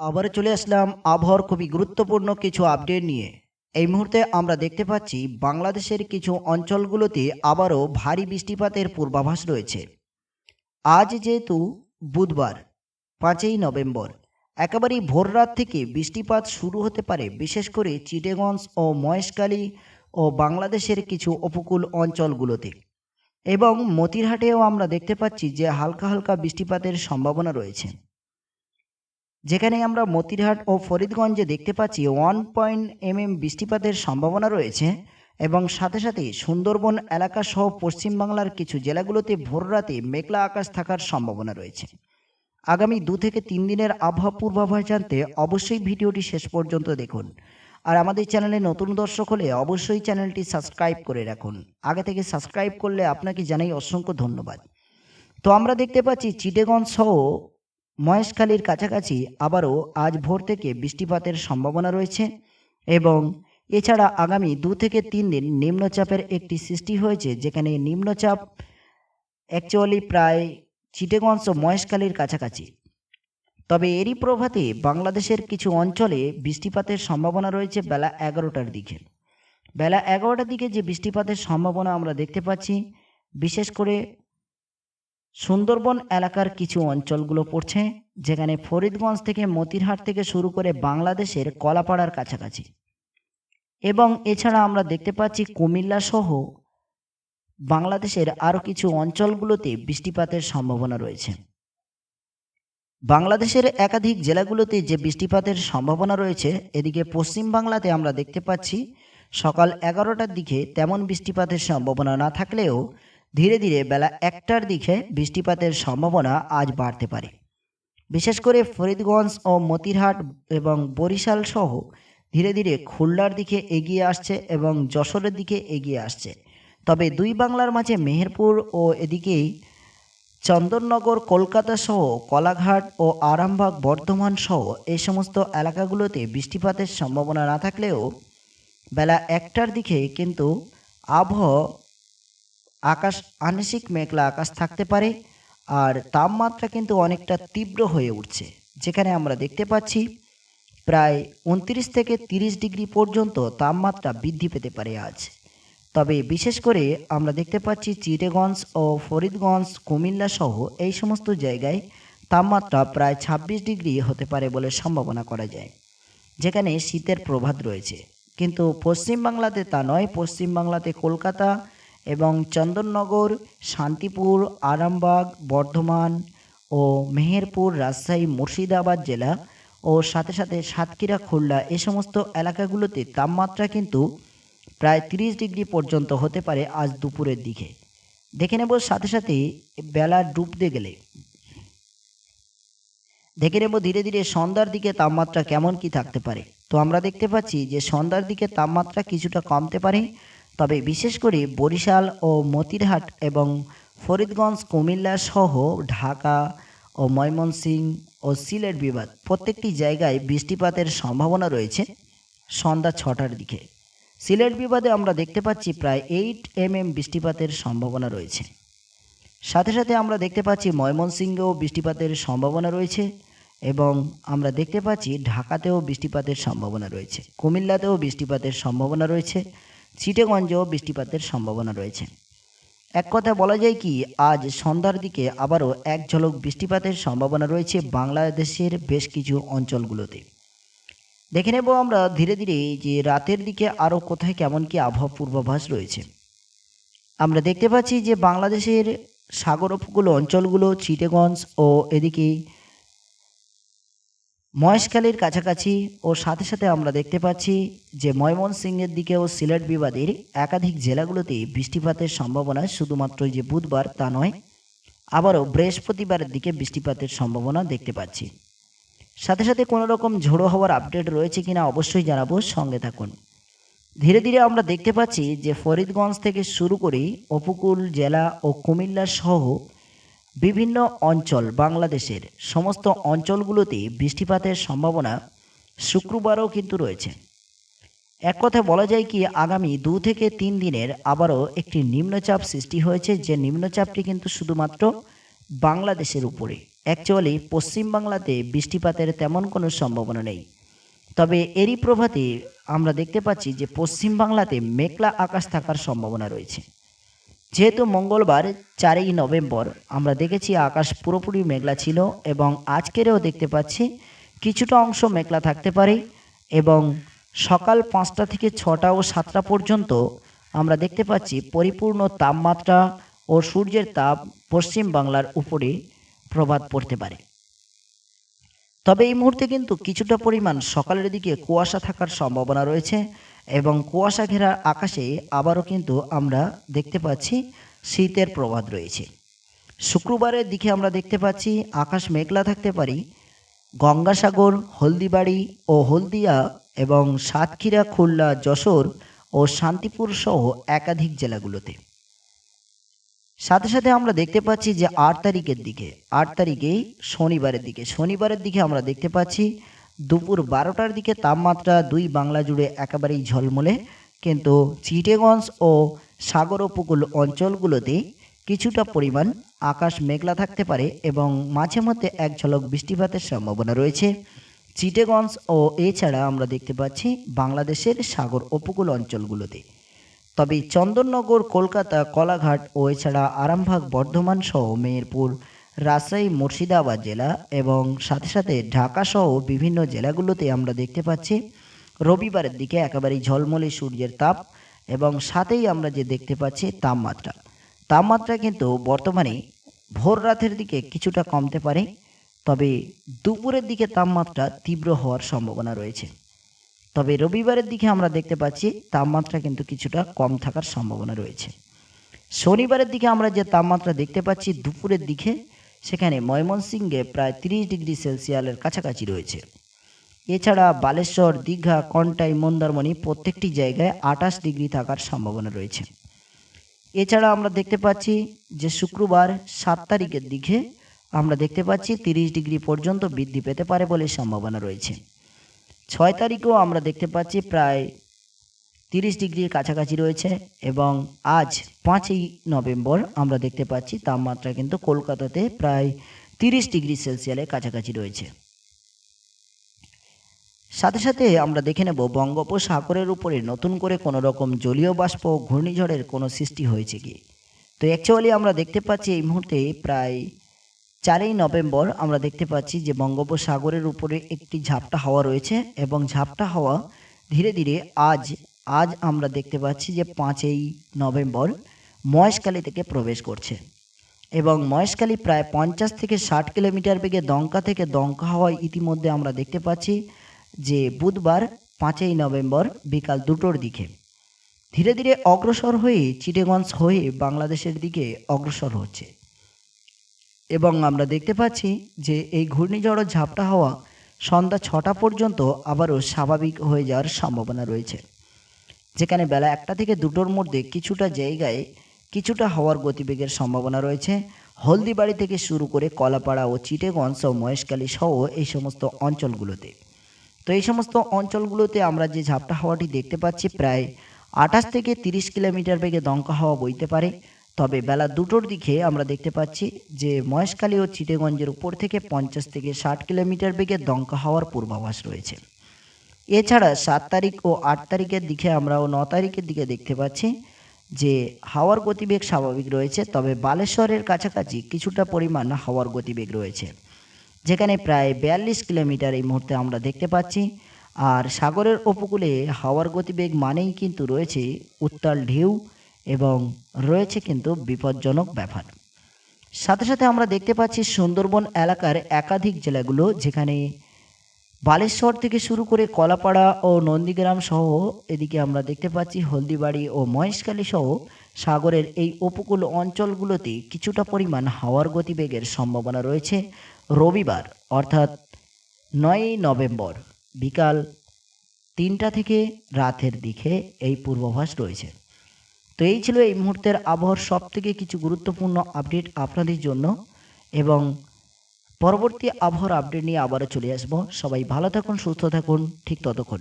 আবার চলে আসলাম আবহাওয়ার খুবই গুরুত্বপূর্ণ কিছু আপডেট নিয়ে। এই মুহূর্তে আমরা দেখতে পাচ্ছি বাংলাদেশের কিছু অঞ্চলগুলোতে আবারও ভারী বৃষ্টিপাতের পূর্বাভাস রয়েছে। আজ যেহেতু বুধবার, পাঁচই নভেম্বর, একেবারেই ভোররাত থেকে বৃষ্টিপাত শুরু হতে পারে, বিশেষ করে চিটেগঞ্জ ও মহেশখালী ও বাংলাদেশের কিছু উপকূল অঞ্চলগুলোতে। এবং মতিরহাটেও আমরা দেখতে পাচ্ছি যে হালকা হালকা বৃষ্টিপাতের সম্ভাবনা রয়েছে। যেখানে আমরা মতিরহাট ও ফরিদগঞ্জে দেখতে পাচ্ছি ওয়ান পয়েন্ট এম এম বৃষ্টিপাতের সম্ভাবনা রয়েছে এবং সাথে সাথে সুন্দরবন এলাকা সহ পশ্চিমবাংলার কিছু জেলাগুলোতে ভোররাতে মেঘলা আকাশ থাকার সম্ভাবনা রয়েছে। আগামী দু থেকে তিন দিনের আবহাওয়া পূর্বাভাস জানতে অবশ্যই ভিডিওটি শেষ পর্যন্ত দেখুন। আর আমাদের চ্যানেলে নতুন দর্শক হলে অবশ্যই চ্যানেলটি সাবস্ক্রাইব করে রাখুন। আগে থেকে সাবস্ক্রাইব করলে আপনাকে জানাই অসংখ্য ধন্যবাদ। তো আমরা দেখতে পাচ্ছি চিটেগঞ্জ সহ মহেশখালীর কাছাকাছি আবারও আজ ভোর থেকে বৃষ্টিপাতের সম্ভাবনা রয়েছে এবং এছাড়া আগামী দু থেকে তিন দিন নিম্নচাপের একটি সৃষ্টি হয়েছে, যেখানে নিম্নচাপ অ্যাকচুয়ালি প্রায় চিটেগঞ্জ ও মহেশখালীর কাছাকাছি। তবে এরই প্রভাতে বাংলাদেশের কিছু অঞ্চলে বৃষ্টিপাতের সম্ভাবনা রয়েছে বেলা এগারোটার দিকে। বেলা এগারোটার দিকে যে বৃষ্টিপাতের সম্ভাবনা আমরা দেখতে পাচ্ছি, বিশেষ করে সুন্দরবন এলাকার কিছু অঞ্চলগুলো পড়ছে, যেখানে ফরিদগঞ্জ থেকে মতিরহাট থেকে শুরু করে বাংলাদেশের কলাপাড়ার কাছাকাছি। এবং এছাড়া আমরা দেখতে পাচ্ছি কুমিল্লা সহ বাংলাদেশের আরও কিছু অঞ্চলগুলোতে বৃষ্টিপাতের সম্ভাবনা রয়েছে। বাংলাদেশের একাধিক জেলাগুলোতে যে বৃষ্টিপাতের সম্ভাবনা রয়েছে, এদিকে পশ্চিম বাংলাতে আমরা দেখতে পাচ্ছি সকাল এগারোটার দিকে তেমন বৃষ্টিপাতের সম্ভাবনা না থাকলেও ধীরে ধীরে বেলা একটার দিকে বৃষ্টিপাতের সম্ভাবনা আজ বাড়তে পারে। বিশেষ করে ফরিদগঞ্জ ও মতিরহাট এবং বরিশাল সহ ধীরে ধীরে খুলনার দিকে এগিয়ে আসছে এবং যশোরের দিকে এগিয়ে আসছে। তবে দুই বাংলার মাঝে মেহেরপুর ও এদিকেই চন্দননগর, কলকাতা সহ কলাঘাট ও আরামবাগ, বর্ধমান সহ এই সমস্ত এলাকাগুলোতে বৃষ্টিপাতের সম্ভাবনা না থাকলেও বেলা একটার দিকে কিন্তু আবহাওয়া আকাশ আংশিক মেঘলা আকাশ থাকতে পারে, আর তাপমাত্রা কিন্তু অনেকটা তীব্র হয়ে উঠছে, যেখানে আমরা দেখতে পাচ্ছি প্রায় উনত্রিশ থেকে তিরিশ ডিগ্রি পর্যন্ত তাপমাত্রা বৃদ্ধি পেতে পারে আজ। তবে বিশেষ করে আমরা দেখতে পাচ্ছি চিটেগঞ্জ ও ফরিদগঞ্জ কুমিল্লা সহ এই সমস্ত জায়গায় তাপমাত্রা প্রায় ছাব্বিশ ডিগ্রি হতে পারে বলে সম্ভাবনা করা যায়, যেখানে শীতের প্রভাব রয়েছে। কিন্তু পশ্চিমবাংলাতে তা নয় পশ্চিমবাংলাতে কলকাতা এবং চন্দননগর, শান্তিপুর, আরামবাগ, বর্ধমান ও মেহেরপুর, রাজশাহী, মুর্শিদাবাদ জেলা ও সাথে সাথে সাতক্ষীরা, খুলনা এ সমস্ত এলাকাগুলোতে তাপমাত্রা কিন্তু প্রায় তিরিশ ডিগ্রি পর্যন্ত হতে পারে আজ দুপুরের দিকে। দেখে নেব সাথে সাথে বেলা ডুবতে গেলে। দেখে নেব ধীরে ধীরে সন্ধ্যার দিকে তাপমাত্রা কেমন কি থাকতে পারে। তো আমরা দেখতে পাচ্ছি যে সন্ধ্যার দিকে তাপমাত্রা কিছুটা কমতে পারে। তবে বিশেষ করে বরিশাল ও মতিরহাট এবং ফরিদগঞ্জ, কুমিল্লা সহ ঢাকা ও ময়মনসিংহ ও সিলেট বিভাগ প্রত্যেকটি জায়গায় বৃষ্টিপাতের সম্ভাবনা রয়েছে সন্ধ্যা ছটার দিকে। সিলেট বিবাদে আমরা দেখতে পাচ্ছি প্রায় এইট এম এম বৃষ্টিপাতের সম্ভাবনা রয়েছে। সাথে সাথে আমরা দেখতে পাচ্ছি ময়মনসিংহেও বৃষ্টিপাতের সম্ভাবনা রয়েছে এবং আমরা দেখতে পাচ্ছি ঢাকাতেও বৃষ্টিপাতের সম্ভাবনা রয়েছে, কুমিল্লাতেও বৃষ্টিপাতের সম্ভাবনা রয়েছে। চিটেগঞ্জেও বৃষ্টিপাতের সম্ভাবনা রয়েছে। এক কথা বলা যায় কি, আজ সন্ধ্যার দিকে আবারও এক ঝলক বৃষ্টিপাতের সম্ভাবনা রয়েছে বাংলাদেশের বেশ কিছু অঞ্চলগুলোতে। দেখে নেব আমরা ধীরে ধীরে যে রাতের দিকে আরও কোথায় কেমন কি আবহাওয়া পূর্বাভাস রয়েছে। আমরা দেখতে পাচ্ছি যে বাংলাদেশের সাগর উপকূল অঞ্চলগুলো চিটেগঞ্জ ও এদিকে মহেশখালীর কাছাকাছি ও সাথে সাথে আমরা দেখতে পাচ্ছি যে ময়মনসিংহের দিকে ও সিলেট বিবাদের একাধিক জেলাগুলোতে বৃষ্টিপাতের সম্ভাবনা শুধুমাত্র যে বুধবার তা নয়, আবারও বৃহস্পতিবারের দিকে বৃষ্টিপাতের সম্ভাবনা দেখতে পাচ্ছি। সাথে সাথে কোনো রকম ঝোড়ো হওয়ার আপডেট রয়েছে কিনা অবশ্যই জানাব, সঙ্গে থাকুন। ধীরে ধীরে আমরা দেখতে পাচ্ছি যে ফরিদগঞ্জ থেকে শুরু করে উপকূল জেলা ও কুমিল্লা সহ বিভিন্ন অঞ্চল বাংলাদেশের সমস্ত অঞ্চলগুলোতে বৃষ্টিপাতের সম্ভাবনা শুক্রবারও কিন্তু রয়েছে। এক কথা বলা যায় কি, আগামী দু থেকে তিন দিনের আবারও একটি নিম্নচাপ সৃষ্টি হয়েছে, যে নিম্নচাপটি কিন্তু শুধুমাত্র বাংলাদেশের উপরে। অ্যাকচুয়ালি পশ্চিমবাংলাতে বৃষ্টিপাতের তেমন কোনো সম্ভাবনা নেই। তবে এরই প্রভাতে আমরা দেখতে পাচ্ছি যে পশ্চিমবাংলাতে মেঘলা আকাশ থাকার সম্ভাবনা রয়েছে। যেহেতু মঙ্গলবার চারই নভেম্বর, আমরা দেখেছি আকাশ পুরোপুরি মেঘলা ছিল এবং আজকেরও দেখতে পাচ্ছি কিছুটা অংশ মেঘলা থাকতে পারে এবং সকাল পাঁচটা থেকে ছটা ও সাতটা পর্যন্ত আমরা দেখতে পাচ্ছি পরিপূর্ণ তাপমাত্রা ও সূর্যের তাপ পশ্চিম বাংলার উপরে প্রভাব পড়তে পারে। তবে এই মুহূর্তে কিন্তু কিছুটা পরিমাণ সকালের দিকে কুয়াশা থাকার সম্ভাবনা রয়েছে। এবং কুয়াশা ঘেরা আকাশে আবারও কিন্তু আমরা দেখতে পাচ্ছি শীতের প্রভাব রয়েছে। শুক্রবারের দিকে আমরা দেখতে পাচ্ছি আকাশ মেঘলা থাকতে পারি। গঙ্গাসাগর, হলদিবাড়ি ও হলদিয়া এবং সাতক্ষীরা, খুলনা, যশোর ও শান্তিপুর সহ একাধিক জেলাগুলোতে। সাথে সাথে আমরা দেখতে পাচ্ছি যে আট তারিখের দিকে, আট তারিখেই শনিবারের দিকে শনিবারের দিকে আমরা দেখতে পাচ্ছি দুপুর বারোটার দিকে তাপমাত্রা দুই বাংলা জুড়ে একেবারেই ঝলমলে, কিন্তু চিটেগঞ্জ ও সাগর উপকূল অঞ্চলগুলোতে কিছুটা পরিমাণ আকাশ মেঘলা থাকতে পারে এবং মাঝে মধ্যে এক ঝলক বৃষ্টিপাতের সম্ভাবনা রয়েছে। চিটেগঞ্জ ও এছাড়া আমরা দেখতে পাচ্ছি বাংলাদেশের সাগর উপকূল অঞ্চলগুলোতে। তবে চন্দননগর, কলকাতা, কলাঘাট ও এছাড়া আরামবাগ, বর্ধমান সহ মেহেরপুর রাজশাহী, মুর্শিদাবাদ জেলা এবং সাথে সাথে ঢাকা সহ বিভিন্ন জেলাগুলোতে আমরা দেখতে পাচ্ছি, রবিবারের দিকে একেবারেই ঝলমলে সূর্যের তাপ এবং সাথেই আমরা যে দেখতে পাচ্ছি তাপমাত্রা। তাপমাত্রা কিন্তু বর্তমানে ভোর রাতের দিকে কিছুটা কমতে পারে, তবে দুপুরের দিকে তাপমাত্রা তীব্র হওয়ার সম্ভাবনা রয়েছে। তবে রবিবারের দিকে আমরা দেখতে পাচ্ছি তাপমাত্রা কিন্তু কিছুটা কম থাকার সম্ভাবনা রয়েছে। শনিবারের দিকে আমরা যে তাপমাত্রা দেখতে পাচ্ছি দুপুরের দিকে সেখানে ময়মনসিংহে প্রায় তিরিশ ডিগ্রি সেলসিয়ালের কাছাকাছি রয়েছে। এছাড়া বালেশ্বর, দীঘা, কন্টাই, মন্দারমণি প্রত্যেকটি জায়গায় আঠাশ ডিগ্রি থাকার সম্ভাবনা রয়েছে। এছাড়া আমরা দেখতে পাচ্ছি যে শুক্রবার সাত তারিখের দিকে আমরা দেখতে পাচ্ছি তিরিশ ডিগ্রি পর্যন্ত বৃদ্ধি পেতে পারে বলে সম্ভাবনা রয়েছে। ছয় তারিখেও আমরা দেখতে পাচ্ছি প্রায় তিরিশ ডিগ্রির কাছাকাছি রয়েছে এবং আজ পাঁচই নভেম্বর আমরা দেখতে পাচ্ছি তাপমাত্রা কিন্তু কলকাতাতে প্রায় তিরিশ ডিগ্রি সেলসিয়ালের কাছাকাছি রয়েছে। সাথে সাথে আমরা দেখে নেব বঙ্গোপসাগরের উপরে নতুন করে কোনো রকম জলীয় বাষ্প ঘূর্ণিঝড়ের কোনো সৃষ্টি হয়েছে কি? তো অ্যাকচুয়ালি আমরা দেখতে পাচ্ছি এই মুহূর্তে প্রায় চারই নভেম্বর আমরা দেখতে পাচ্ছি যে বঙ্গোপসাগরের উপরে একটি ঝাপটা হাওয়া রয়েছে এবং ঝাপটা হাওয়া ধীরে ধীরে আজ আজ আমরা দেখতে পাচ্ছি যে পাঁচই নভেম্বর মহেশখালী থেকে প্রবেশ করছে। এবং মহেশখালী প্রায় পঞ্চাশ থেকে ষাট কিলোমিটার বেগে দঙ্কা থেকে দঙ্কা হওয়ায় ইতিমধ্যে আমরা দেখতে পাচ্ছি যে বুধবার পাঁচই নভেম্বর বিকাল দুটোর দিকে ধীরে ধীরে অগ্রসর হয়ে চিটেগঞ্জ হয়ে বাংলাদেশের দিকে অগ্রসর হচ্ছে। এবং আমরা দেখতে পাচ্ছি যে এই ঘূর্ণিঝড় ঝাপটা হওয়া সন্ধ্যা ছটা পর্যন্ত আবারও স্বাভাবিক হয়ে যাওয়ার সম্ভাবনা রয়েছে। যেখানে বেলা একটা থেকে দুটোর মধ্যে কিছুটা জায়গায় কিছুটা হওয়ার গতিবেগের সম্ভাবনা রয়েছে। হলদিবাড়ি থেকে শুরু করে কলাপাড়া ও চিটেগঞ্জ ও মহেশখালী সহ এই সমস্ত অঞ্চলগুলোতে। তো এই সমস্ত অঞ্চলগুলোতে আমরা যে ঝাপটা হাওয়াটি দেখতে পাচ্ছি প্রায় আঠাশ থেকে তিরিশ কিলোমিটার বেগে দমকা হাওয়া বইতে পারে। তবে বেলা দুটোর দিকে আমরা দেখতে পাচ্ছি যে মহেশখালী ও চিটেগঞ্জের উপর থেকে পঞ্চাশ থেকে ষাট কিলোমিটার বেগে দমকা হওয়ার পূর্বাভাস রয়েছে। এছাড়া সাত তারিখ ও আট তারিখের দিকে আমরা ও ন তারিখের দিকে দেখতে পাচ্ছি যে হাওয়ার গতিবেগ স্বাভাবিক রয়েছে, তবে বালেশ্বরের কাছাকাছি কিছুটা পরিমাণ হাওয়ার গতিবেগ রয়েছে, যেখানে প্রায় বিয়াল্লিশ কিলোমিটার এই মুহূর্তে আমরা দেখতে পাচ্ছি। আর সাগরের উপকূলে হাওয়ার গতিবেগ মানেই কিন্তু রয়েছে উত্তাল ঢেউ এবং রয়েছে কিন্তু বিপজ্জনক ব্যাপার। সাথে সাথে আমরা দেখতে পাচ্ছি সুন্দরবন এলাকার একাধিক জেলাগুলো, যেখানে বালেশ্বর থেকে শুরু করে কলাপাড়া ও নন্দীগ্রাম সহ এদিকে আমরা দেখতে পাচ্ছি হলদিবাড়ি ও মহেশখালী সহ সাগরের এই উপকূল অঞ্চলগুলোতে কিছুটা পরিমাণ হাওয়ার গতিবেগের সম্ভাবনা রয়েছে। রবিবার, অর্থাৎ নয়ই নভেম্বর, বিকাল তিনটা থেকে রাতের দিকে এই পূর্বাভাস রয়েছে। তো এই ছিল এই মুহূর্তের আবহাওয়ার সব থেকে কিছু গুরুত্বপূর্ণ আপডেট আপনাদের জন্য এবং পরবর্তী আবহাওয়ার আপডেট নিয়ে আবারও চলে আসব। সবাই ভালো থাকুন সুস্থ থাকুন ঠিক ততক্ষণ।